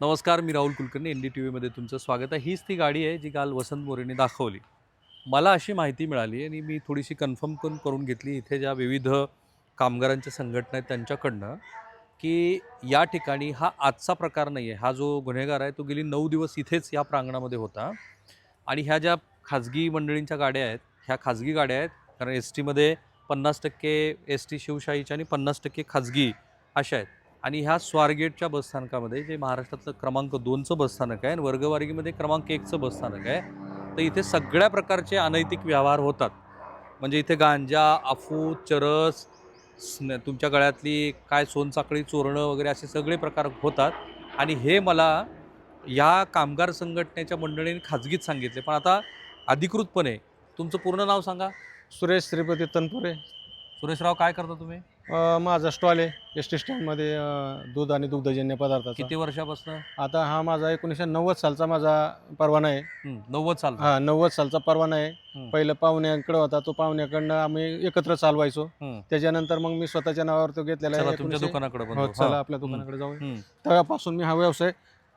नमस्कार मी Rahul Kulkarni N D T व्हीमध्ये तुमचं स्वागत आहे. हीच ती गाडी आहे जी काल वसंत मोरेने दाखवली. मला अशी माहिती मिळाली आणि मी थोडीशी कन्फर्म पण करून घेतली इथे ज्या विविध कामगारांच्या संघटना आहेत त्यांच्याकडनं की या ठिकाणी हा आजचा प्रकार नाही आहे हा जो गुन्हेगार आहे तो गेली नऊ दिवस इथेच या प्रांगणामध्ये होता. आणि ह्या ज्या खाजगी मंडळींच्या गाड्या आहेत ह्या खाजगी गाड्या आहेत कारण एस टीमध्ये पन्नास टक्के एस टी शिवशाहीच्या आणि पन्नास टक्के खाजगी अशा आहेत. आणि ह्या स्वारगेटच्या बसस्थानकामध्ये जे महाराष्ट्रातलं क्रमांक दोनचं बसस्थानक आहे आणि वर्गवारीमध्ये क्रमांक एकचं बसस्थानक आहे तर इथे सगळ्या प्रकारचे अनैतिक व्यवहार होतात. म्हणजे इथे गांजा अफू चरस तुमच्या गळ्यातली काय सोनसाखळी चोरणं वगैरे असे सगळे प्रकार होतात. आणि हे मला या कामगार संघटनेच्या मंडळीने खाजगीत सांगितले. पण आता अधिकृतपणे तुमचं पूर्ण नाव सांगा. सुरेश श्रीपती तनपुरे. सुरेशराव काय करता तुम्ही? अ, माझा स्टॉल आहे एस टी स्टँडमध्ये अ, दूध आणि दुग्धजन्य पदार्थाचा किती वर्षापासून आता हा माझा एकोणीसशे नव्वद सालचा माझा परवाना आहे नव्वद साल हा नव्वद सालचा परवाना आहे हम्म. पहिलं पाहुण्याकडे होता तो पाहुण्याकडनं आम्ही एकत्र चालवायचो हम्म. त्याच्यानंतर मग मी स्वतःच्या नावावर तो घेतलेला चला आहे तुमच्या दुकानाकडे पण हो जाऊ. चला. आपल्या दुकानाकडे जाऊ हम्म. तेव्हापासून मी हा व्यवसाय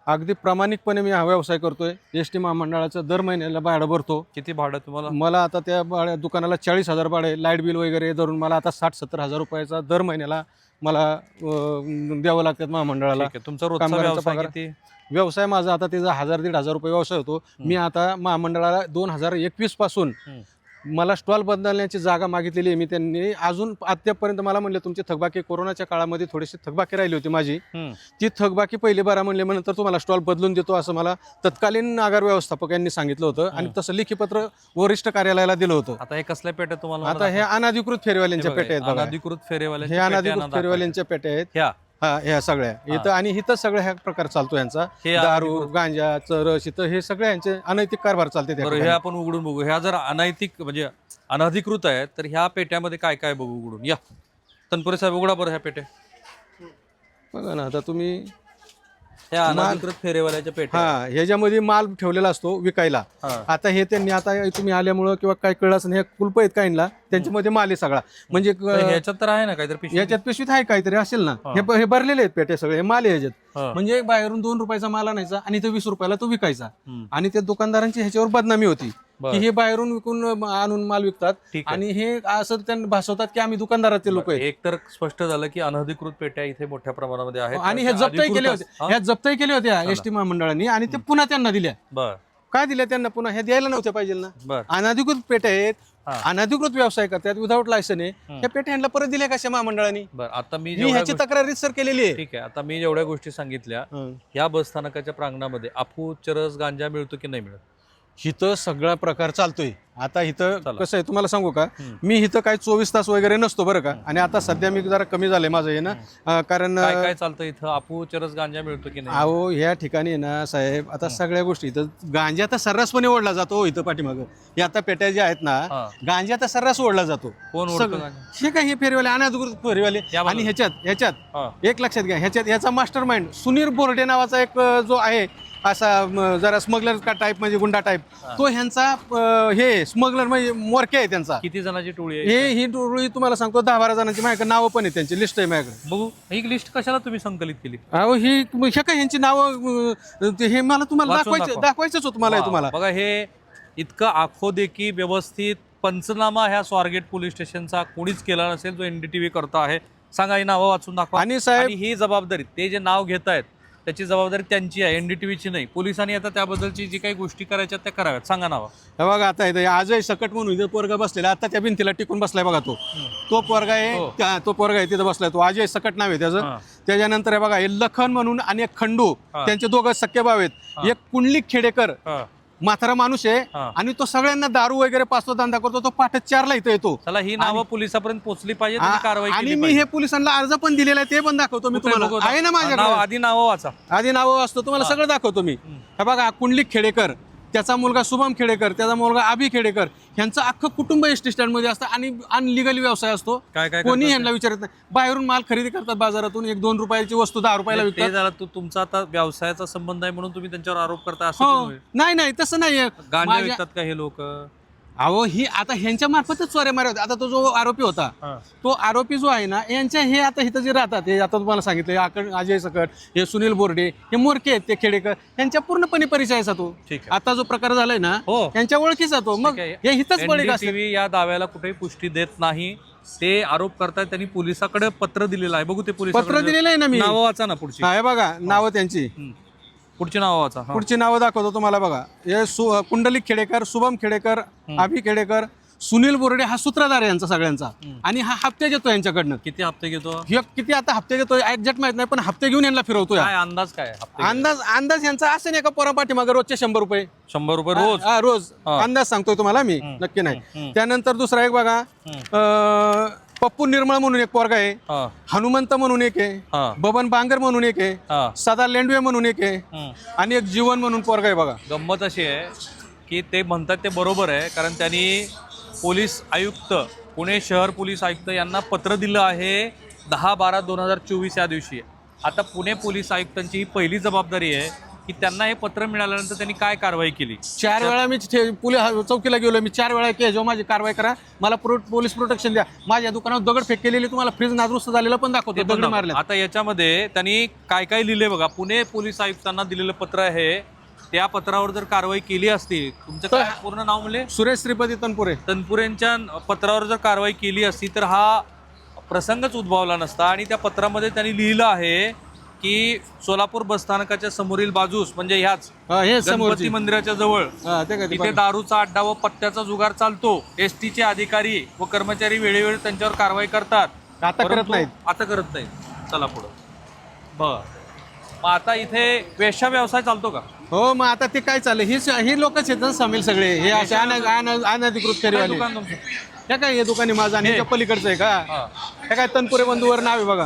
अगदी प्रामाणिकपणे मी हा व्यवसाय करतोय. एस टी महामंडळाचं दर महिन्याला भाडं भरतो. किती भाडं तुम्हाला? मला आता त्या भाड्या दुकानाला चाळीस हजार भाडे लाइट बिल वगैरे धरून मला आता साठ सत्तर हजार रुपयाचा दर महिन्याला मला अं, द्यावं लागतात महामंडळाला. ठीक आहे. तुमचा रोजचा कामगारांचा व्यवसाय पगार. किती? व्यवसाय माझा आता त्याचा हजार दीड हजार रुपये व्यवसाय होतो. मी आता महामंडळाला दोन हजार एकवीसपासून. मला स्टॉल बदलण्याची जागा मागितलेली आहे मी त्यांनी. अजून अद्यापपर्यंत मला म्हणले तुमची थकबाकी कोरोनाच्या काळामध्ये थोडीशी थकबाकी राहिली होती माझी. ती थकबाकी पहिली बारा म्हणले नंतर तुम्हाला स्टॉल बदलून देतो असं मला तत्कालीन नागार व्यवस्थापक यांनी सांगितलं होतं आणि. तसं लेखीपत्र वरिष्ठ कार्यालयाला दिलं होतं. आता हे कसल्या पेट्या तुम्हाला आता हे अनाधिकृत फेरीवाल्यांच्या पेट्या आहेत अनधिकृत फेरेवाले हे अनाधिकृत फेरीवाल्यांच्या पेट्या आहेत. हा ह्या सगळ्या. इथं आणि इथं सगळ्या ह्या प्रकार चालतो यांचा. हे दारू गांजा चरस इथं हे सगळे यांचे अनैतिक कारभार चालते त्या बरं हे ठिकाणी. आपण उघडून बघू. ह्या जर अनैतिक म्हणजे अनधिकृत आहेत तर ह्या पेट्यामध्ये काय काय बघू उघडून? या. तनपुरे साहेब उघडा बरं ह्या पेट्या. बघा ना आता तुम्ही ह्या अनधिकृत फेरेवाल्याच्या पेट्या हा ह्याच्यामध्ये माल ठेवलेला असतो विकायला हा. आता हे त्यांनी आता तुम्ही आल्यामुळं किंवा काय कळलं असं हे कुलप आहेत काहींना त्यांच्यामध्ये माल आहे सगळा म्हणजे क- ह्याच्यात तर आहे ना काहीतरी पिशवी याच्यात पिशवीत आहे काहीतरी असेल ना हा. हे हे भरलेले आहेत पेटे सगळे हे माल आहे ह्याच्यात हा. म्हणजे बाहेरून दोन रुपयाचा माल आणायचा आणि तो वीस रुपयाला तो विकायचा हम्म. आणि त्या दुकानदारांची ह्याच्यावर बदनामी होती. की हे बाहेरून विकून आणून माल विकतात. आणि हे असं त्यांना भासवतात की आम्ही दुकानदाराचे लोक आहेत. एक तर स्पष्ट झालं की अनधिकृत पेट्या इथे मोठ्या प्रमाणामध्ये आहेत. आणि हे जप्तही केले अधिकृत होते अस- हा? ह्या जप्तही केल्या होत्या एस टी महामंडळाने आणि ते पुन्हा त्यांना दिल्या. काय दिल्या त्यांना पुन्हा? हे द्यायला नव्हत्या पाहिजे ना. अनधिकृत पेट्या आहेत. हा. अनधिकृत व्यवसाय करतात विदाऊट लायसन आहे. ह्या पेट्या ह्यांना परत दिल्या कशा महामंडळाने? बर आता मी ह्याची तक्रार सर केलेली आहे. ठीक आहे आता मी जेवढ्या गोष्टी सांगितल्या हं. या बसस्थानकाच्या प्रांगणामध्ये अफू चरस गांजा मिळतो की नाही मिळत? इथं सगळा प्रकार चालतोय आता इथं चला. कसं आहे तुम्हाला सांगू का हम्म. मी इथं काय चोवीस तास वगैरे नसतो बरं का आणि आता सध्या मी जरा कमी झालंय माझं हे ना अं, कारण काय काय चालतं इथं अफू चरस गांजा मिळतो की नाही अहो ह्या ठिकाणी ना साहेब आता सगळ्या गोष्टी इथं गांजा तर सर्रासपणे ओढला जातो हो इथं पाठीमागं हे आता पेट्या ज्या आहेत ना हा. गांजा तर सर्रास ओढला जातो कोण ओळखतं सगळं. गांजा? हे काय हे फेरीवाले अनाधिकृत फेरीवाले या बाजूला. आणि ह्याच्यात ह्याच्यात हा. एक लक्षात घ्या ह्याच्यात ह्याचा मास्टर माइंड सुनील बोर्डे नावाचा एक अ, जो आहे असा जरा स्मगलर का टाईप म्हणजे गुंडा टाईप तो ह्यांचा हे स्मगलर म्हणजे मोरके आहे त्यांचा. किती जणांची टोळी आहे? हे ही टोळी तुम्हाला सांगतो दहा बारा जणांची माझ्याकडे नावं पण आहे त्यांची लिस्ट आहे माझ्याकडे. बघू ही लिस्ट कशाला तुम्ही संकलित केली? अहो ही हे काय ह्यांची नावं हे मला तुम्हाला वाचून दाखवायचं दाखवा. दाखवायचंच होतं मला हे तुम्हाला. बघा हे इतकं आखोदेखी व्यवस्थित पंचनामा ह्या स्वारगेट पोलीस स्टेशनचा कोणीच केला नसेल जो एनडीटीव्ही करतो आहे. सांगा ही नावं वाचून दाखवा. आणि साहेब ही जबाबदारी ते जे नाव घेत आहेत त्याची जबाबदारी त्यांची आहे एनडीटीव्हीची नाही पोलिसांनी आता त्याबद्दलची जी काही गोष्टी करायच्या त्या कराव्यात सांगा नावं हे बघा आता इथं आजही सकट म्हणून इथं पोरगा बसलेला आता त्या भिंतीला टिकून बसलाय बघा तो तो पोरगा आहे हो. त्या- तो पोरगा आहे तिथं बसलाय तो अजय सकट नाव आहे त्याचं हा. त्याच्यानंतर हे बघा हे लखन म्हणून आणि एक खंडू हा. त्यांचे दोघं सख्खे भाव आहेत हा. एक कुंडलिक खेडेकर हा. म्हातारा माणूस आहे हा. आणि तो सगळ्यांना दारू वगैरे पाचतो धंदा करतो तो पाठ चारला इथं येतो. चला ही नावं पोलिसापर्यंत पोहोचली पाहिजे आ- त्यांनी कारवाई आणि केली मी पाहिजे. हे पोलिसांना अर्ज पण दिलेला आहे ते पण दाखवतो मी कुठे तुम्हाला? आहे ना नाव- माझ्याकडे आधी नावं वाचा. आधी नावं असतो तुम्हाला सगळं दाखवतो मी. हे बघा कुंडलिक खेडेकर. त्याचा मुलगा शुभम खेडेकर त्याचा मुलगा अभि खेडेकर ह्यांचं अख्खं कुटुंब एस टी स्टँडमध्ये असतं आणि अनलिगली व्यवसाय असतो. काय काय कोणी ह्यांना विचारत नाही. बाहेरून माल खरेदी करतात बाजारातून एक दोन रुपयाची वस्तू दहा रुपयाला ते विकतात. झालं तू तुमचा आता व्यवसायाचा संबंध आहे म्हणून तुम्ही त्यांच्यावर आरोप करता असं हो पण होईल. नाही नाही तसं गांजा माझ्या- विकतात का हे लोक? अहो ही आता ह्यांच्या मार्फतच चोऱ्या होत्या आता तो जो आरोपी होता. तो आरोपी जो आहे ना यांच्या हे आता इथं जे राहतात हे आता तुम्हाला सांगितलं आकड अजय सकट हे सुनील बोर्डे हे मोरके आहेत ते खेडेकर यांच्या पूर्णपणे परिचयाचा तो. आता जो प्रकार झालाय ना हो. यांच्या ओळखीचा तो मग. हे हिथंच बळी या दाव्याला कुठेही पुष्टी देत नाही ते आरोप करतायत त्यांनी पोलिसाकडे पत्र दिलेलं आहे बघू ते पोलीस पत्र दिलेलं आहे ना मी नावं वाचा ना पुढची बघा नावं त्यांची. पुढची नावं वाचा हा. पुढची नावं दाखवतो तुम्हाला बघा. हे सु कुंडलिक खेडेकर शुभम खेडेकर अभि खेडेकर सुनील बोर्डे हा सूत्रधार आहे यांचा सगळ्यांचा. आणि हा हप्ते घेतो यांच्याकडनं. किती हप्ते घेतो? हे किती आता हप्ते घेतो एक्झॅक्ट माहीत नाही पण हप्ते घेऊन यांना फिरवतो या. काय अंदाज काय हप्ते अंदाज अंदाज यांचा असं नाही का पोरा पाठीमागे रोजचे शंभर रुपये. शंभर रुपये रोज? हा, रोज. हा. अंदाज सांगतोय तुम्हाला मी नक्की नाही. हम्म. त्यानंतर दुसरा एक बघा. अं, पप्पू निर्मळ म्हणून एक पोरगा आहे. हा. हनुमंत म्हणून एक आहे. बबन बांगर म्हणून एक आहे. सदा लेंडवे म्हणून एक आहे. हम्म. आणि एक जीवन म्हणून पोरगा आहे बघा. गंमत अशी आहे की ते म्हणतात ते बरोबर आहे कारण त्यांनी पोलीस आयुक्त पुणे शहर पोलीस आयुक्त यांना पत्र दिलं आहे दहा बारा दोन हजार चोवीस या दिवशी. आता पुणे पोलीस आयुक्तांची ही पहिली जबाबदारी आहे. की त्यांना हे पत्र मिळाल्यानंतर त्यांनी काय कारवाई केली? चार वेळा मी पोलीस चौकीला गेलो मी चार वेळा की जो माझी कारवाई करा मला प्रो पोलीस प्रोटेक्शन द्या. माझ्या दुकानात दगड फेक केलेली तुम्हाला फ्रीज नादुरुस्त झालेलं पण दाखवतो ते पण दगड मारले आता याच्यामध्ये त्यांनी काय काय लिहिले बघा. पुणे पोलीस आयुक्तांना दिलेलं पत्र आहे. त्या पत्रावर जर कारवाई केली असती तुमचं काय पूर्ण नाव म्हणले सुरेश श्रीपती तनपुरे. तनपुरेंच्या पत्रावर जर कारवाई केली असती तर हा प्रसंगच उद्भवला नसता. आणि त्या पत्रामध्ये त्यांनी लिहिलं आहे की सोलापूर बसस्थानकाच्या समोरील बाजूस म्हणजे ह्याच हा, हे गणपती मंदिराच्या जवळ हा ते तिथे दारूचा अड्डा व पत्त्याचा जुगार चालतो. एस टीचे अधिकारी व कर्मचारी वेळोवेळी त्यांच्यावर कारवाई करतात. आता करत परंतु नाहीत. आता करत नाहीत. चला पुढं. बर. मग आता इथे वेश्या व्यवसाय चालतो का? हो मग आता ते काय चाललं ही ही लोकच आहेत ना सामील सगळे. हे असे अन- अन- अनधिकृत काय फेरीवाले दुकान तुमचं? हे काय हे दुकानी माझं आणि ह्याच्या पलीकडचं आहे का? हा. हे काय तनपुरे बंधूवर नाव आहे बघा.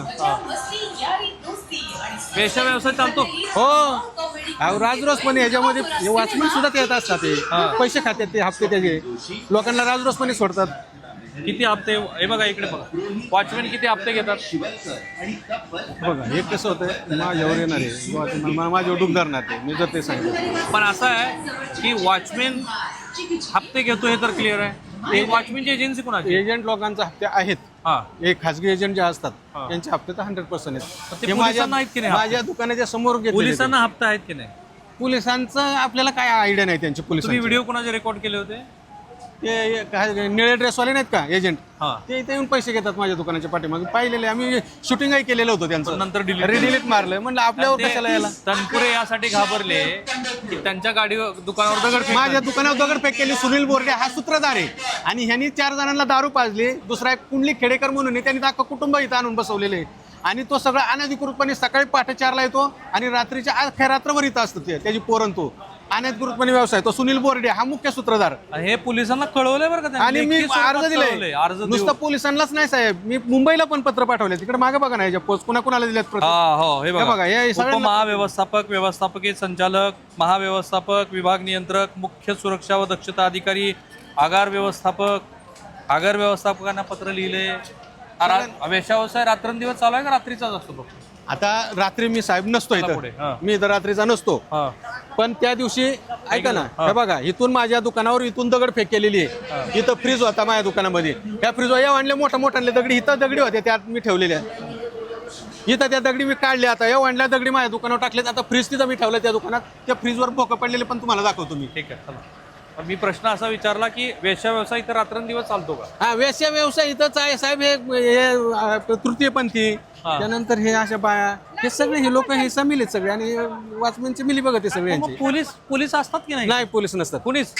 वेश्या व्यवसाय चालतो. हो. अहो, राजरोसपणे ह्याच्यामध्ये हे वॉचमॅन सुद्धा ते येत असतात ते पैसे खात्यात ते हप्ते त्याचे. लोकांना राजरोसपणे सोडतात. किती हप्ते? हे बघा इकडे बघा. वॉचमॅन किती हप्ते घेतात? बघा हे कसं होतं माझ्यावर येणार आहे watchman मा- माझ्यावर डूब धरणार ते. मी जर ते सांगितलं. पण असं आहे की वॉचमॅन हप्ते घेतो हे तर क्लिअर आहे. ते वॉचमॅनची एजन्सी कोणाची? एजंट लोकांचे हप्ते आहेत. हा हे खाजगी एजंट जे असतात. त्यांचे हप्ते तर हंड्रेड पर्सेंट ते आहेत माझ्या पोलिसांना आहेत की नाही? माझ्या दुकानाच्या समोर घेतलेले ते. पोलिसांना हप्ता आहेत की नाही पोलिसांचं आपल्याला काय आयडिया नाही त्यांचे तुम्ही पोलिसांचे व्हिडिओ कोणाचे रेकॉर्ड केले होते ते काय निळे ड्रेसवाले नाहीत का एजंट हा. ते इथे येऊन पैसे घेतात माझ्या दुकानाच्या पाठीमागे. पाहिलेले आम्ही शूटिंगही केलेलं होतं पण त्यांचं नंतर डिलीट रिडिलीट मारलं. म्हणलं आपल्यावर कशाला यायला? तनपुरे यासाठी घाबरले की त्यांच्या गाडीवर दुकानावर दगड फेकतात. माझ्या दुकानावर दगड फेक केली सुनील बोर्डे हा सूत्रधार आहे. आणि ह्यांनी चार जणांना दारू पाजली दुसरा एक कुंडली खेडेकर म्हणून आहे, त्यांनी अख्खं कुटुंब इथं आणून बसवलेले. आणि तो सगळा अनधिकृतपणे सकाळी पहाटे चारला येतो आणि रात्रीच्या अख्ख्या रात्रभर इथं असतं ते त्याची पोरण तो. अनधिकृतपणे व्यवसाय तो सुनील बोर्डे हा मुख्य सूत्रधार. आणि हे पोलिसांना कळवलंय बरं का त्यांनी? आणि मी लेखी स्वरूपात अर्ज दिले कळवलंय. अर्ज देऊन. नुसतं पोलिसांनाच नाही साहेब. मी मुंबईला पण पत्र पाठवले तिकडे मागे बघा ना याच्या पोस्ट कुणा कुणाला दिल्यात पत्र हा हो हे हे बघा, हे सगळ्यांना- उपमहाव्यवस्थापक व्यवस्थापकीय संचालक महाव्यवस्थापक विभाग नियंत्रक मुख्य सुरक्षा व दक्षता अधिकारी आगार व्यवस्थापक आगार व्यवस्थापकांना पत्र लिहिले हा रा- वेश्याव्यवसाय रात्रंदिवस चालू आहे का? रात्रीचाच असतो फक्त आता रात्री मी साहेब नसतो चला पुढे, हा. इथं मी इथं रात्रीचा नसतो. हा. पण त्या दिवशी ऐका ना हे. बघा इथून माझ्या दुकानावर इथून दगड फेक केलेली आहे. इथं फ्रीज होता माझ्या दुकानामध्ये. त्या फ्रीजवर या आणले मोठ्या मोठ्याले दगडी इथं दगडी होत्या त्यात मी ठेवलेल्या. इथं त्या दगडी मी काढल्या आता. या वांडल्या दगडी माझ्या दुकानावर टाकल्यात आता फ्रीज तिथं मी ठेवलं त्या दुकानात. त्या फ्रीजवर भोकं पडलेले पण तुम्हाला दाखवतो मी. ठीक आहे मी प्रश्न असा विचारला की वेश्या व्यवसाय इथं रात्रंदिवस चालतो का? हा वेश्या व्यवसाय इथंच आहे. साहेब हे तृतीयपंथी. त्यानंतर हे अशा बाया. हे सगळे हे लोक हे समिल आहेत सगळे आणि वाचमेनचे मिली बघत हे सगळे मग यांचे. पोलीस पोलीस असतात की नाही? नाही पोलीस नसतात. कुणीच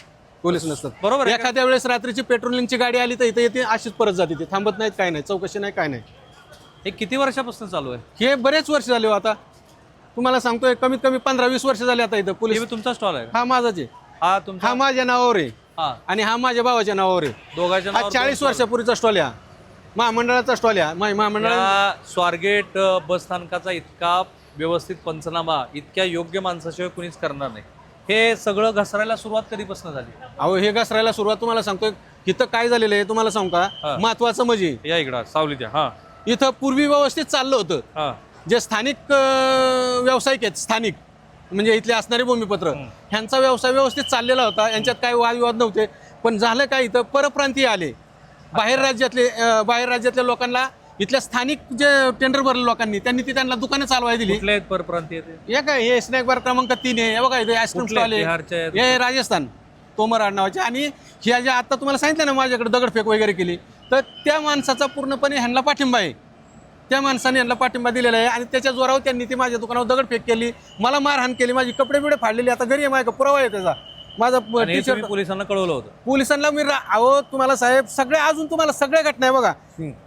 पोलीस नसतात. बरोबर आहे का? एखाद्या वेळेस रात्रीची पेट्रोलिंगची गाडी आली तर इथे येते अशीच परत जाते ते. थांबत नाहीत काय नाही. चौकशी नाही काय नाही. हे किती वर्षापासून चालू आहे? हे बरेच वर्ष झाले हो आता. तुम्हाला सांगतोय कमीत कमी पंधरा वीस वर्ष झाले आता इथं पोलीस. हे तुमचा स्टॉल आहे का? हा माझाच आहे. हा तुमचा? हा माझ्या नावावर आहे. हा. आणि हा माझ्या भावाच्या नावावर आहे. दोघांच्या हा नावावर चाळीस दोन वर्षापूर्वीचा स्टॉल आहे हा. महामंडळाचा स्टॉल आहे. मा- महामंडळ या स्वारगेट अ, बस स्थानकाचा इतका व्यवस्थित पंचनामा इतक्या योग्य माणसाशिवाय कुणीच करणार नाही. हे सगळं घसरायला सुरुवात कधीपासून झाली? अहो हे घसरायला सुरुवात तुम्हाला सांगतोय. इथं काय झालेलं आहे तुम्हाला सांगू हा. का महत्वाचं म्हणजे या इकडं सावली द्या. हा. इथं पूर्वी व्यवस्थित चाललं होतं. हा. जे स्थानिक अं, व्यावसायिक आहेत स्थानिक म्हणजे इथले असणारे भूमिपत्र ह्यांचा व्यवसाय व्यवस्थित चाललेला होता. यांच्यात काही वादविवाद नव्हते. पण झालं काय इथं? परप्रांतीय आले. बाहेर राज्यातले बाहेर राज्यातल्या लोकांना इथल्या स्थानिक जे टेंडर भरले लोकांनी त्यांनी ती त्यांना दुकानं चालवायला दिली. कुठले आहेत परप्रांतीय ते? हे काय हे स्नॅक बार क्रमांक तीन आहे. हे बघा इथे आईस्क्रीम कुठले स्टॉल आहे. आहेत? हे राजस्थान तोमर आडनावाचे आणि ह्या ज्या आता तुम्हाला सांगितलं ना माझ्याकडे दगडफेक वगैरे केली तर त्या माणसाचा पूर्णपणे ह्यांना पाठिंबा आहे. त्या माणसाने यांना पाठिंबा दिलेला आहे. आणि त्याच्या जोरावर त्यांनी ती माझ्या दुकानावर दगडफेक केली. मला मारहाण केली माझी कपडे बिडे फाडलेली. आता घरी आहे माझ्या पुरावा आहे त्याचा. माझा आणि हे टी शर्ट तुम्ही पोलिसांना कळवलं होतं. पोलिसांना मी रा- अहो तुम्हाला साहेब सगळे अजून तुम्हाला सगळ्या घटना आहे बघा.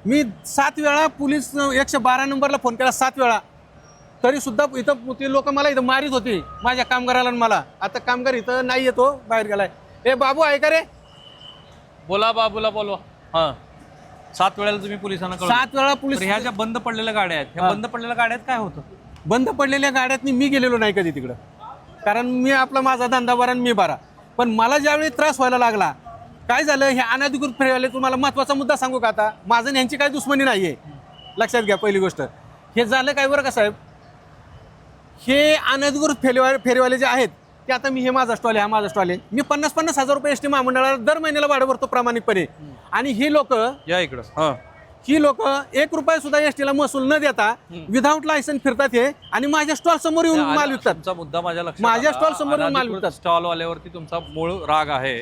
मी सात वेळा पोलीस एकशे बारा नंबरला फोन केला सात वेळा. तरी सुद्धा इथं ते लोक मला इथं मारित होते माझ्या कामगाराला आणि मला. आता कामगार इथं नाही येतो बाहेर गेलाय. ए बाबू आहे का रे? बोला बाबूला बोलवा. हा. सात वेळेला तुम्ही पोलिसांना कळवलं. सात वेळा पोलीस तर ह्या ज्या बंद पडलेल्या गाड्या आहेत ह्या बंद पडलेल्या गाड्यात काय होतं? बंद पडलेल्या गाड्यातनी मी गेलेलो नाही कधी तिकडं. कारण मी आपला माझा धंदा बरा आणि मी बरा. पण मला ज्यावेळी त्रास व्हायला लागला काय झालं हे अनधिकृत फेरीवाले तुम्हाला महत्त्वाचा मुद्दा सांगू का आता? माझं यांची काय काही दुश्मनी नाही आहे लक्षात घ्या पहिली गोष्ट. हे झालं काय बरं का साहेब? हे अनधिकृत फेरीवाले फेरीवाले जे आहेत ते आता मी हे माझा स्टॉल आहे हा माझा स्टॉल आहे. मी पन्नास पन्नास हजार रुपये एस टी महामंडळाला दर महिन्याला भाडं भरतो प्रामाणिकपणे. आणि हे लोक या इकडं. हां. ही लोक एक रुपया सुद्धा एस ला महसूल न देता विधाऊट लायसन फिरतात हे आणि माझ्या स्टॉल समोर येऊन माल विकतात. तुमचा मुद्दा माझ्या लक्षात माझ्या आला. stall समोरून माल विकतात. stall वाल्यावरती तुमचा मूळ राग आहे.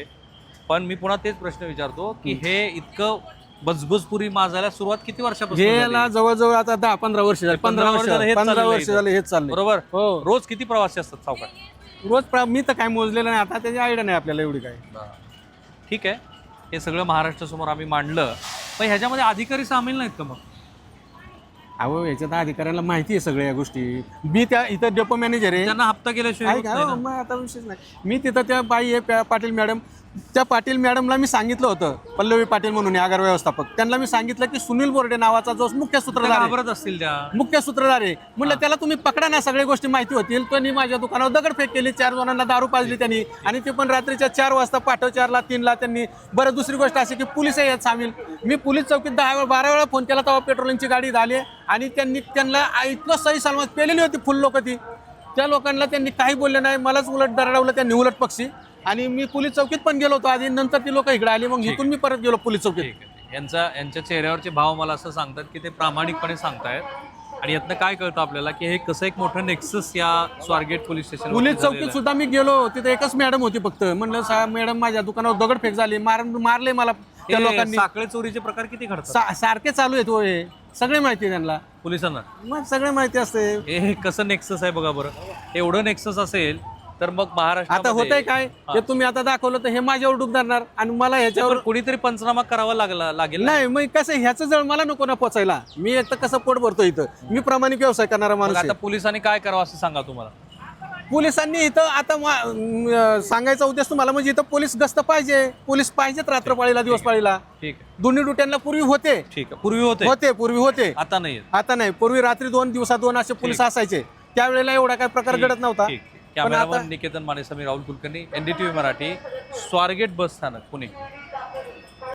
पण मी पुन्हा तेच प्रश्न विचारतो की हे इतकं बजबजपुरी माजायला सुरुवात किती वर्षापासून झाली? जवळजवळ आता दहा पंधरा वर्ष झाले. पंधरा वर्ष झालं पंधरा वर्ष. झाले हेच चाललंय. बरोबर? हो. रोज किती प्रवासी असतात सावकार? रोज मी तर काय मोजलेलं नाही आता त्याची आयडिया नाही आपल्याला एवढी काय ठीक आहे. हे सगळं महाराष्ट्रासमोर आम्ही मांडलं. पण ह्याच्यामध्ये अधिकारी सामील नाहीत का मग? अहो याच्यात अधिकाऱ्यांना माहिती आहे सगळ्या या गोष्टी. मी त्या इथं डेपो मॅनेजर आहे. त्यांना हप्ता केल्याशिवाय होत ऐका, नाही ना. मग आता विशेष नाही. मी तिथं त्या बाई आहे पाटील मॅडम. त्या पाटील मॅडमला मी सांगितलं होतं पल्लवी पाटील म्हणून आगार व्यवस्थापक. त्यांना मी सांगितलं की सुनील बोर्डे नावाचा जो मुख्य सूत्रधार आहे घाबरत असतील त्या. मुख्य सूत्रधार आहे. म्हणलं त्याला तुम्ही पकडा ना सगळ्या गोष्टी माहिती होतील. त्यांनी माझ्या दुकानावर दगडफेक केली चार जणांना दारू पाजली त्यांनी. आणि ते पण रात्रीच्या चार वाजता पाठव चारला तीनला त्यांनी. बरं दुसरी गोष्ट अशी की पोलीस यात सामील. मी पोलीस चौकीत दहा वेळा बारा वेळा फोन केला तेव्हा पेट्रोलिंगची गाडी झाली. आणि त्यांनी त्यांना इतकं सही सलमत पेलेली होती फुल लोक ती. त्या लोकांना त्यांनी काही बोलले नाही. मलाच उलट दरडावलं त्यांनी उलट पक्षी. आणि मी पोलीस चौकीत पण गेलो होतो आधी. नंतर ती लोक इकडे आली मग इथून मी परत गेलो पोलीस चौकीत. ठीक आहे. यांचा यांच्या चेहऱ्यावरचे भाव मला असं सांगतात की ते प्रामाणिकपणे सांगतायत. आणि यातनं काय कळतं आपल्याला की हे कसं एक मोठं नेक्सस या स्वारगेट पोलीस स्टेशन पोलीस चौकीत सुद्धा मी गेलो. तिथे एकच मॅडम होती फक्त. म्हणलं सा मॅडम माझ्या दुकानावर दगडफेक झाली. मार मारले मला त्या लोकांनी. साखळे चोरीचे प्रकार किती घडतात? सा- सारखे चालू आहेत हो हे सगळे माहिती आहे त्यांना. पोलिसांना? मग सगळे माहिती असते. हे हे कसं नेक्सस आहे बघा बरं. एवढं नेक्सस असेल तर मग महाराष्ट्र आता होतंय काय? हे. तुम्ही आता दाखवलं तर हे माझ्यावर डूब धरणार आणि मला ह्याच्यावर कुणीतरी पंचनामा करावा लागला लागेल. नाही मग कसं ह्याचं जळ मला नको ना पोचायला. मी एक तर कसं पोट भरतो इथं? मी प्रामाणिक व्यवसाय करणारा माणूस आहे. आता पोलिसांनी काय करावं असं सांगा तुम्हाला? पोलिसांनी इथं आता सांगायचा उद्देश तुम्हाला म्हणजे इथं पोलीस गस्त पाहिजे. पोलीस पाहिजेत रात्रपाळीला दिवसपाळीला. ठीक आहे. दोन्ही ड्युट्यांना पूर्वी होते. ठीक आहे. पूर्वी होते. होते पूर्वी होते. आता नाही. आता नाही. पूर्वी रात्री दोन दिवसा दोन असे पोलीस असायचे. त्यावेळेला एवढा काय प्रकार घडत नव्हता. कॅमेरामन निकेतन मानेसमी राहुल कुलकर्णी एनडीटीव्ही मराठी स्वारगेट बस स्थानक पुणे.